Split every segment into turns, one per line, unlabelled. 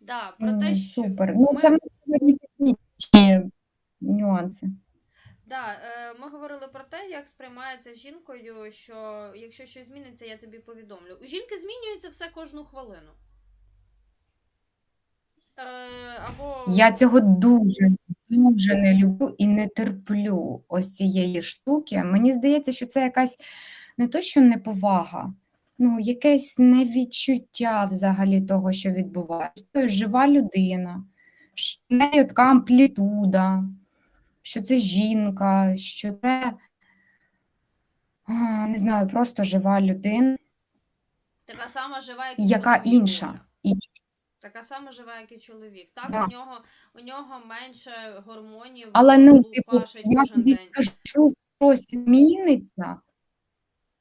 Да, про те, що
Супер. Ну,
ми,
це в нас сьогодні технічні нюанси.
да, е, ми говорили про те, як сприймається жінкою, що якщо щось зміниться, я тобі повідомлю. У жінки змінюється все кожну хвилину. Е, або
Я цього дуже, дуже не люблю і не терплю ось цієї штуки. Мені здається, що це якась не то, що неповага, ну, якесь невідчуття взагалі того, що відбувається. Це жива людина, що в неї така амплітуда, що це жінка, що це, не знаю, просто жива людина,
така сама жива, як
яка
чоловік
інша.
Така сама жива, як і чоловік. Так,
Да.
у нього у нього менше гормонів,
Але ну, типу, я тобі
день.
скажу, щось зміниться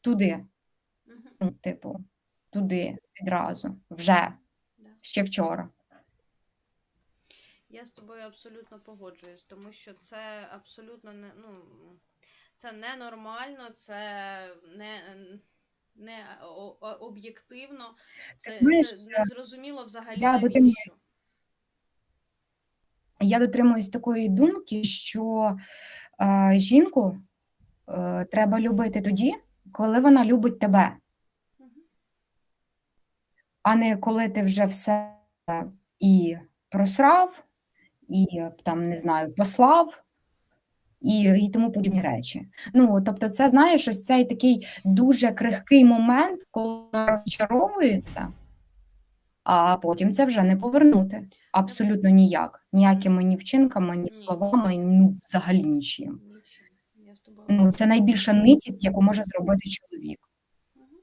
туди. Ну, типу, туди відразу, вже,
Да.
ще вчора.
Я з тобою абсолютно погоджуюсь, тому що це абсолютно не ну це ненормально, це не, не об'єктивно, це,
знаєш,
це незрозуміло взагалі
я
навіщо.
дотримуюсь- Я дотримуюсь такої думки, що е, жінку е, треба любити тоді, коли вона любить тебе. А не коли ти вже все і просрав, і там, не знаю, послав. І, і тому подібні речі. Ну, тобто, це знаєш, ось цей такий дуже крихкий момент, коли розчаровується, а потім це вже не повернути. Абсолютно ніяк. Ніякими ні вчинками, ні
Ні.
словами, ну взагалі нічим. Ну, це найбільша ницість, яку може зробити чоловік.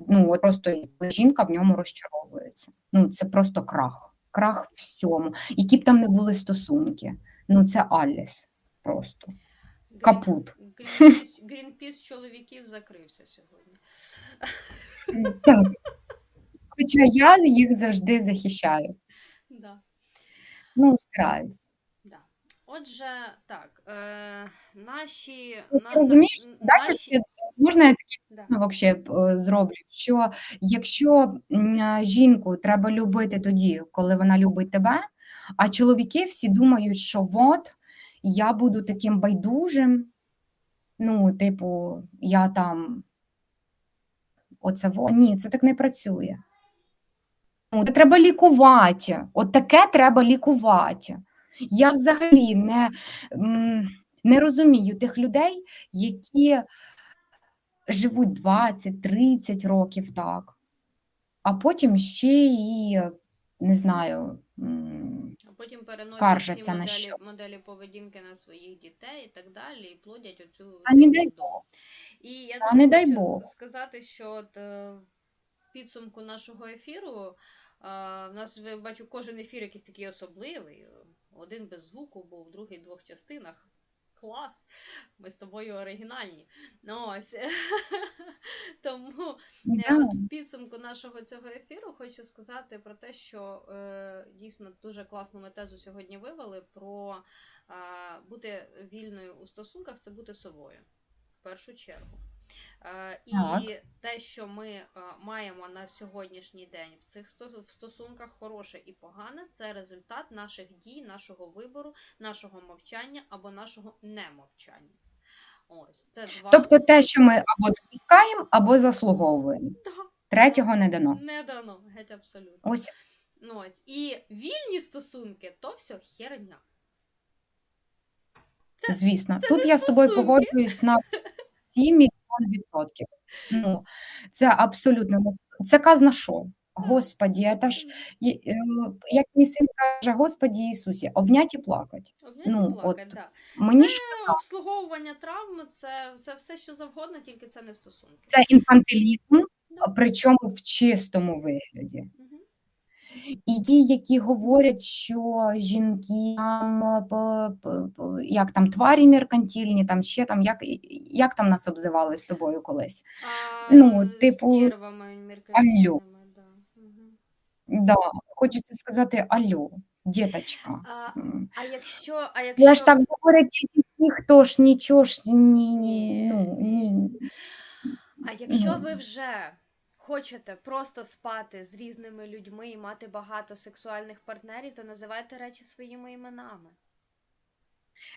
Ну, от просто жінка в ньому розчаровується. Ну, це просто крах. Крах всьому. Які б там не були стосунки. Ну, це Аліс просто. Капут.
Грінпіс, Грінпіс чоловіків закрився сьогодні.
Так. Хоча я їх завжди захищаю.
Да.
Ну, стараюсь.
Да. Отже, так, е, наші,
Просто
на-
розумієш,
наші,
можна я такий
да.
висновок е, зроблю, що якщо жінку треба любити тоді, коли вона любить тебе, а чоловіки всі думають, що от я буду таким байдужим, ну, типу, я там оце во. Ні, це так не працює. Ну, це треба лікувати. От таке треба лікувати. Я взагалі не, не розумію тих людей, які живуть 20-30 років так, а потім ще і не знаю.
А потім переносять ці моделі,
що.
моделі поведінки на своїх дітей і так далі, і плодять оцю
А не дай. Бог.
І я тобі
не дай Бог.
сказати, що от е, в підсумку нашого ефіру а, в нас бачу кожен ефір якийсь такий особливий. Один без звуку був, другий в двох частинах. Клас! Ми з тобою оригінальні. Ну ось. Тому
yeah.
я от в підсумку нашого цього ефіру хочу сказати про те, що е, дійсно дуже класну ми тезу сьогодні вивели про е, бути вільною у стосунках це бути собою в першу чергу. Е, і
Так.
те, що ми е, маємо на сьогоднішній день в цих стосунках хороше і погане, це результат наших дій, нашого вибору, нашого мовчання або нашого немовчання. Ось це два
Тобто те, що ми або допускаємо, або заслуговуємо. Третього не дано.
не дано, геть абсолютно.
Ось
Ну, ось. І вільні стосунки то все херня. Це-
Звісно,
це
тут я з тобою
стосунки.
погоджуюсь на 7 мільйон відсотків. Ну, це абсолютно це казна що. Господі, це ж е, як мій син каже, Господі Ісусі, обнять і плакать.
обняті
Ну,
плакать,
от
да.
Мені
це
шкода.
обслуговування травм, це, це все, що завгодно, тільки це не стосунки.
це інфантилізм, причому в чистому вигляді. І ті, які говорять, що жінки як там тварі меркантильні, там ще там, як, як там нас обзивали з тобою колись.
А,
Ну, типу, алло.
да.
Хочеться сказати алло, діточка.
А, а якщо, а якщо...
ж так говорять тільки ті, хто ж нічого ж ні, ні,
Ні,
ну, ні.
А якщо
Ну.
ви вже хочете просто спати з різними людьми і мати багато сексуальних партнерів, то називайте речі своїми іменами.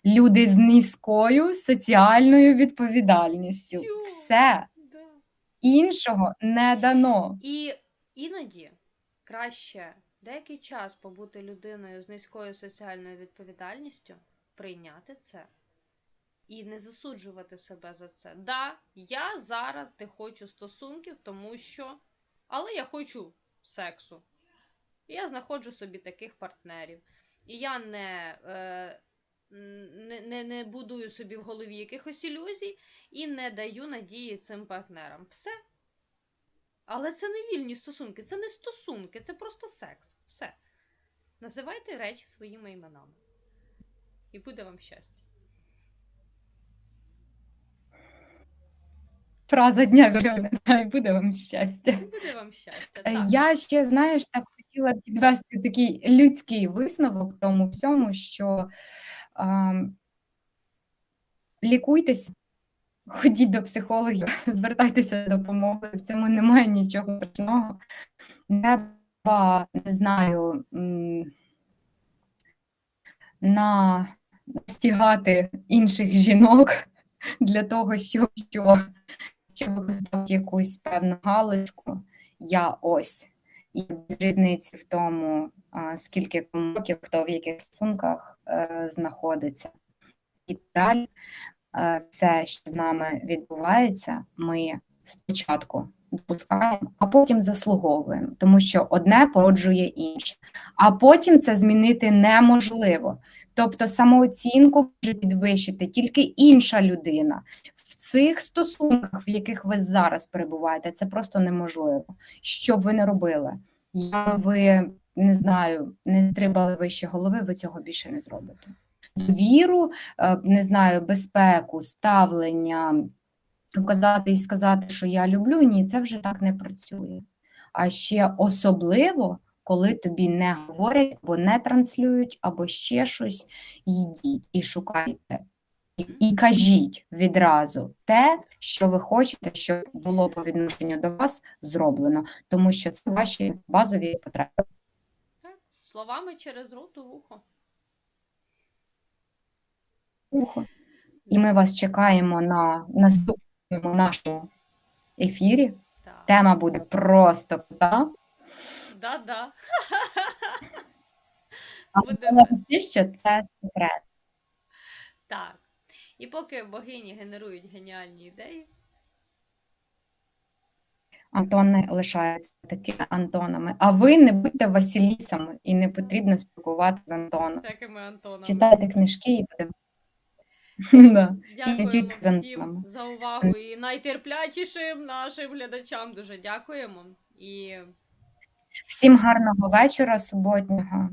Люди з низькою соціальною відповідальністю.
Всю.
Все
Да.
іншого не дано.
І іноді краще деякий час побути людиною з низькою соціальною відповідальністю, прийняти це і не засуджувати себе за це. Да, я зараз не хочу стосунків, тому що. Але я хочу сексу. І я знаходжу собі таких партнерів. І я не, е, не, не, не будую собі в голові якихось ілюзій і не даю надії цим партнерам. Все. Але це не вільні стосунки, це не стосунки, це просто секс. Все. Називайте речі своїми іменами. І буде вам щастя.
Фраза дня Вальона, буде вам щастя.
Буде вам щастя.
Е,
Так.
Я ще, знаєш, так хотіла підвести такий людський висновок тому всьому, що ем, лікуйтесь, ходіть до психологів, звертайтеся за допомогою. В цьому немає нічого страшного. Треба, не знаю, на настігати інших жінок для того, щоб, що, щоб поставити якусь певну галочку я ось. І без різниці в тому, скільки років, хто в яких стосунках е, знаходиться. І далі е, все, що з нами відбувається, ми спочатку допускаємо, а потім заслуговуємо, тому що одне породжує інше. А потім це змінити неможливо. Тобто самооцінку може підвищити тільки інша людина. Цих стосунках, в яких ви зараз перебуваєте, це просто неможливо. Що б ви не робили? Я ви не знаю, не стрибали вище голови, ви цього більше не зробите. Довіру, е, не знаю, безпеку, ставлення, вказати і сказати, що я люблю, ні, це вже так не працює. А ще особливо, коли тобі не говорять, або не транслюють, або ще щось, йдіть і шукайте. І, і кажіть відразу те, що ви хочете, щоб було по відношенню до вас зроблено, тому що це ваші базові потреби.
Так. Словами через рот у вухо.
Ухо. І ми вас чекаємо на наступному нашому ефірі.
Так.
Тема буде просто крута.
Да-да.
А
Буде
що це секрет.
Так. І поки богині генерують геніальні ідеї,
Антони лишаються такими Антонами. А ви не будьте Василісами і не потрібно спілкуватися з Антоном.
всякими Антонами.
Читайте книжки і. Да.
Дякуємо всім за увагу і найтерплячішим нашим глядачам дуже дякуємо. І
Всім гарного вечора, суботнього.